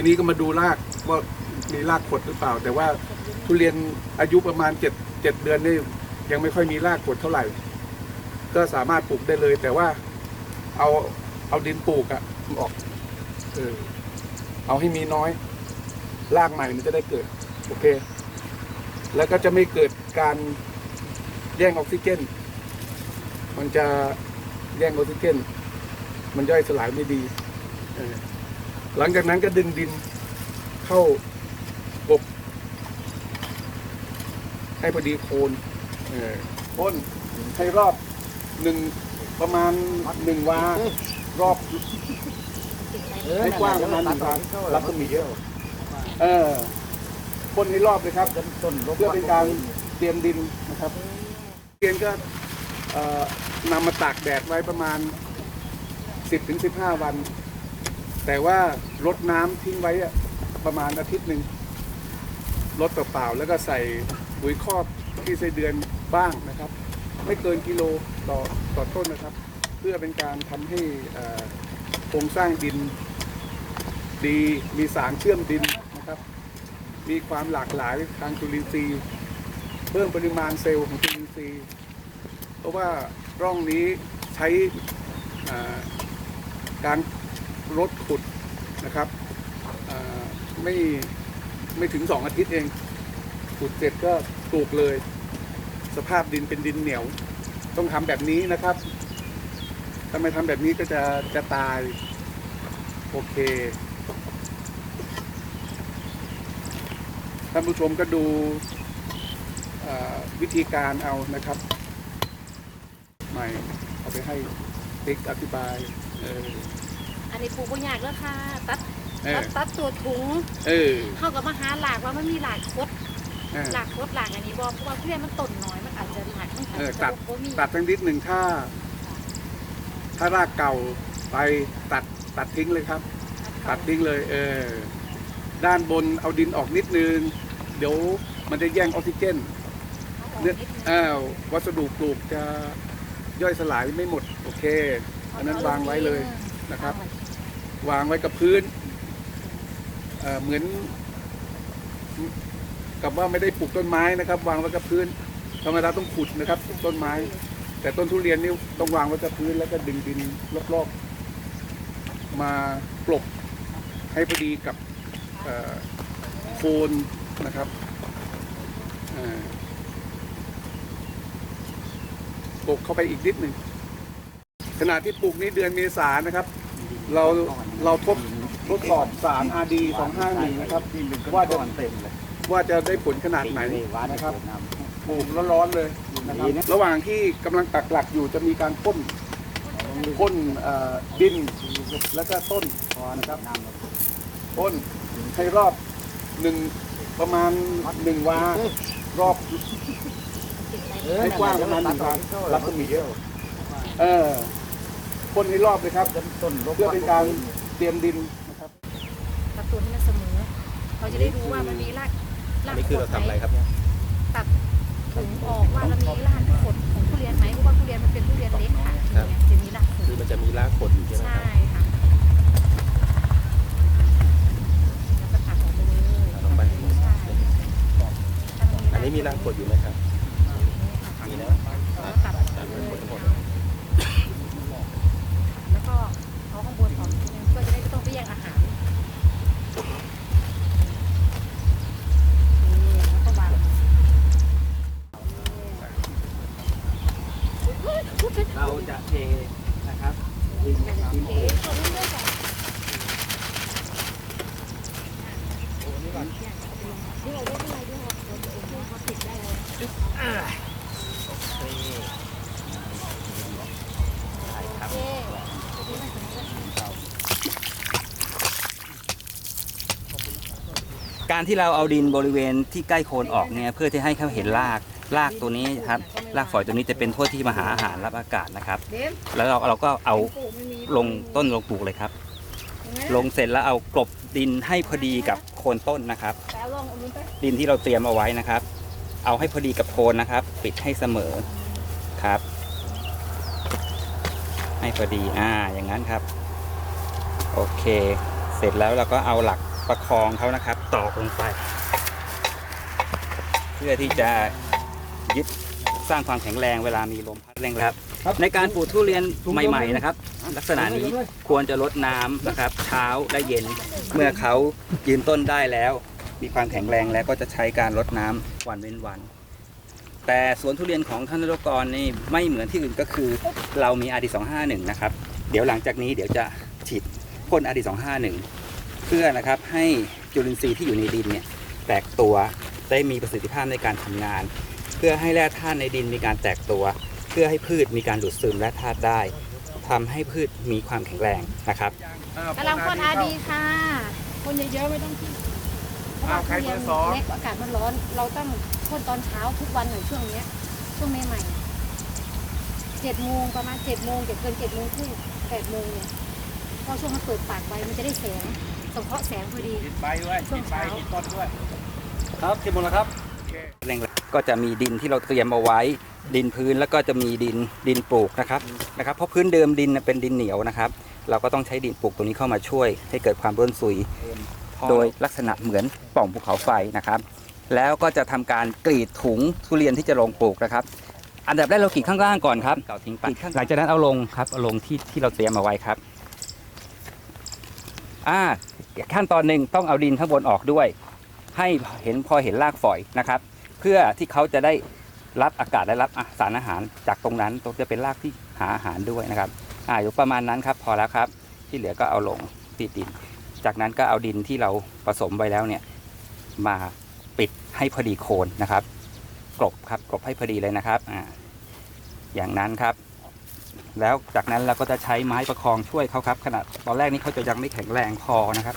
ทีนี้ก็มาดูรากว่ามีรากขดหรือเปล่า แต่ว่าทุเรียนอายุประมาณเจ็ดเจ็ดเดือนนี่ยังไม่ค่อยมีรากขดเท่าไหร่ ก็สามารถปลูกได้เลย แต่ว่าเอาเอาดินปลูกอะออกเออเอาให้มีน้อย รากใหม่มันจะได้เกิด โอเค แล้วก็จะไม่เกิดการแย่งออกซิเจน มันจะแย่งออกซิเจน มันย่อยสลายไม่ดี เออ หลังจากนั้นก็ดึงดินเข้ากบ ให้พอดีโคนเออพ่นให้รอบหนึ่งประมาณหนึ่งวารอบให้กว้างประมาณหนึ่งวารัศมีเยอะเออพ่นให้รอบเลยครับต้นเพื่อเป็นการเตรียมดินนะครับเตรียมก็เอ่อนำมาตากแดดไว้ประมาณ 10ถึง15 วัน แต่ว่ารดน้ำทิ้งไว้อะประมาณอาทิตย์หนึ่งรดเปล่าๆแล้วก็ใส่ปุ๋ยคอกที่ไส้เดือนบ้างนะครับ ไม่เกินกิโลต่อต่อต้นนะครับ เพื่อเป็นการทำให้เอ่อโครงสร้างดินดีมีสารเชื่อมดินนะครับ มีความหลากหลายทางจุลินทรีย์ เพิ่มปริมาณเซลล์ของจุลินทรีย์ เพราะว่าร่องนี้ใช้อ่าการ รดขุดนะครับไม่ไม่ถึงสองอาทิตย์เอง ขุดเสร็จก็ปลูกเลย สภาพดินเป็นดินเหนียว ต้องทำแบบนี้นะครับถ้าไม่ทำแบบนี้ก็จะจะตาย โอเคท่านผู้ชมก็ดูวิธีการเอานะครับ ใหม่เอาไปให้ติ๊กอธิบายเออ อันนี้ปลูกบ่ยากแล้วค่ะ ตัดเอตัอดตัดตัวถุงเออ เข้ากับมาหาหลากว่ามันมีหลากคดเออ หลากคดหลากอันนี้บ่เพราะว่าเพื่อนมันต้นน้อยมันอาจจะหลากมันอาจเออจะตัดบ่มีตัดทั้งนิดหนึ่งถ้า ถ้ารากเก่าไปตัดตัดทิ้งเลยครับ ตัดทิ้งเลย เออ ด้านบนเอาดินออกนิดนึง เดี๋ยวมันจะแย่งออกซิเจนเอาออกเนี่ยนิดนึงอ้าววัสดุปลูกจะย่อยสลายไม่หมด โอเค อันนั้นวางไว้เลยนะครับ วางไว้กับพื้นเเหมือน กับว่าไม่ได้ปลูกต้นไม้นะครับ วางไว้กับพื้นธรรมดาต้องขุดนะครับต้นไม้ แต่ต้นทุเรียนนี่ต้องวางไว้กับพื้นแล้วก็ดึงดินรอบๆ มากลบให้พอดีกับโคนนะครับเอ่อกเข้าไปอีกนิดหนึ่งขณะที่ปลูกนี้เดือนเมษานะครับ เรา เราทดทดสอบสาร RD 251นะครับว่าจะเต็มเลยว่าจะได้ผลขนาดไหนนะครับปลูกร้อนๆเลยนะครับระหว่างที่กำลังตักหลักอยู่จะมีการพ่นพ่นดินแล้วก็ต้นนะครับพ่นให้รอบหนึ่งประมาณหนึ่งวารอบให้กว้างประมาณหนึ่งวารัศมีเออพ่นให้รอบเลยครับเพื่อเป็นการ เตรียมดินนะครับตัดตัวให้มันเสมอ เราจะได้รู้ว่ามันมีรากรากนี่คือเราทำอะไรครับเนี่ยตัดถุงออกว่ามันมีรากขดของทุเรียนไหมเพราะว่าทุเรียนมันเป็นทุเรียนเล็กค่ะเนี่ยจะมีรากขดคือมันจะมีรากขดอยู่ใช่ไหมคใช่รับค่ะแล้วก็ตัดออกไปเลยตัดออกไปใช่อันนี้มีรากขดอยู่ไหมครับ มีนะ แล้วตัด ตัดไปหมดทั้งหมด แล้วก็เอาข้างบนออกนิดนึงเพื่อจะได้ไม่ต้องไปแย่งอาหารนี่แล้วก็วาง เราจะเทนะครับดินดินเท การที่เราเอาดินบริเวณที่ใกล้โคนออกเนี่ยเพื่อที่ให้เขาเห็นรากรากตัวนี้ครับรากฝอยตัวนี้จะเป็นพวกที่มาหาอาหารรับอากาศนะครับ แล้วเราเราก็เอาลงต้นลงปลูกเลยครับ ลงเสร็จแล้วเอากลบดินให้พอดีกับ คนต้นนะครับแต่ลองเอาลุ้นไปดินที่เราเตรียมเอาไว้นะครับ เอาให้พอดีกับโคนนะครับ ปิดให้เสมอครับ ให้พอดีอ่าอย่างนั้นครับ โอเค เสร็จแล้วเราก็เอาหลักประคองเขานะครับ ตอกลงไป เพื่อที่จะยึดสร้างความแข็งแรงเวลามีลมพัดแรงครับ ในการปลูกทุเรียนใหม่ ๆ นะครับ ลักษณะนี้ควรจะลดน้ำนะครับ เช้าและเย็น เมื่อเขายืนต้นได้แล้ว มีความแข็งแรงแล้วก็จะใช้การลดน้ำวันเว้นวัน แต่สวนทุเรียนของท่านนรกรนี่ไม่เหมือนที่อื่นก็คือ เรามี RD 251นะครับ เดี๋ยวหลังจากนี้เดี๋ยวจะฉีดพ่น RD 251เพื่อนะครับให้จุลินทรีย์ที่อยู่ในดินเนี่ยแตกตัวได้มีประสิทธิภาพในการทำงาน เพื่อให้แร่ธาตุในดินมีการแตกตัว เพื่อให้พืชมีการดูดซึมแร่ธาตุได้ ทำให้พืชมีความแข็งแรงนะครับกำลังพ่นอาดีค่ะพ่นเยอะๆไม่ต้องที่เพราะว่าทุเรียนเล็กอากาศมันร้อน เราต้องพ่นตอนเช้าทุกวันหน่อยช่วงเนี้ยช่วงใหม่ๆเจ็ดโมงประมาณเจ็ดโมงเจ็ดเกินเจ็ดโมงครึ่งแปดโมงเนี่ยเพราะช่วงมันเปิดปากไว้มันจะได้แสงสังเคราะห์แสงพอดีใบด้วยช่วงเช้าต้นด้วย ครับเก็บหมดแล้วครับ แรงก็จะมีดินที่เราเตรียมเอาไว้ ดินพื้นแล้วก็จะมีดินดินปลูกนะครับนะครับเพราะพื้นเดิมดินเป็นดินเหนียวนะครับ เราก็ต้องใช้ดินปลูกตัวนี้เข้ามาช่วย ให้เกิดความร่วนซุย โดยลักษณะเหมือนป่องภูเขาไฟนะครับ แล้วก็จะทำการกรีดถุงทุเรียนที่จะลงปลูกนะครับ อันดับแรกเรากรีดข้างล่างก่อนครับหลังจากนั้นเอาลงครับเอาลงที่ที่เราเตรียมเอาไว้ครับอ่าขั้นตอนหนึ่งต้องเอาดินข้างบนออกด้วย ให้เห็นพอเห็นรากฝอยนะครับ เพื่อที่เขาจะได้รับอากาศและรับสารอาหารจากตรงนั้นตรงจะเป็นรากที่หาอาหารด้วยนะครับอ่าอยู่ประมาณนั้นครับพอแล้วครับ ที่เหลือก็เอาลงติดดิน จากนั้นก็เอาดินที่เราผสมไว้แล้วเนี่ยมาปิดให้พอดีโคนนะครับ กลบครับกลบให้พอดีเลยนะครับอ่าอย่างนั้นครับ แล้วจากนั้นเราก็จะใช้ไม้ประคองช่วยเขาครับ ขนาดตอนแรกนี้เขาจะยังไม่แข็งแรงพอนะครับ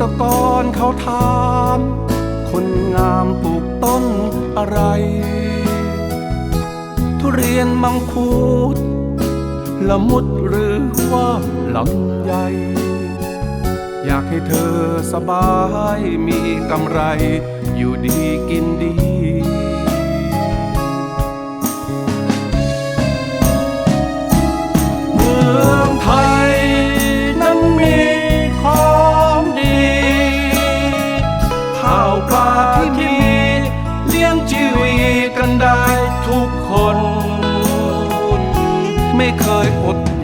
ตกรเขาถาม คนงามปลูกต้นอะไร ทุเรียนมังคุดละมุดหรือว่าลำไยอยากให้เธอสบายมีกำไร อยู่ดีกินดี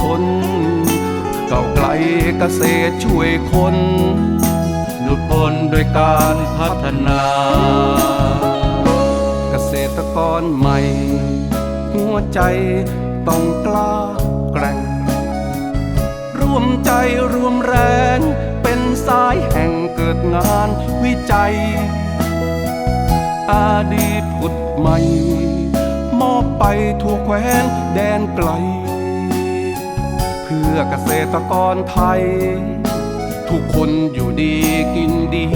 ทนเก่าไกลเกษตรช่วยคนหลุดพ้นโดยการพัฒนา เกษตรกรใหม่ หัวใจต้องกล้าแกร่ง ร่วมใจรวมแรงเป็นสายแห่งเกิดงานวิจัยอดีตผุดใหม่ มอบไปทั่วแคว้นแดนไกล เพื่อเกษตรกรไทย ทุกคนอยู่ดีกินดี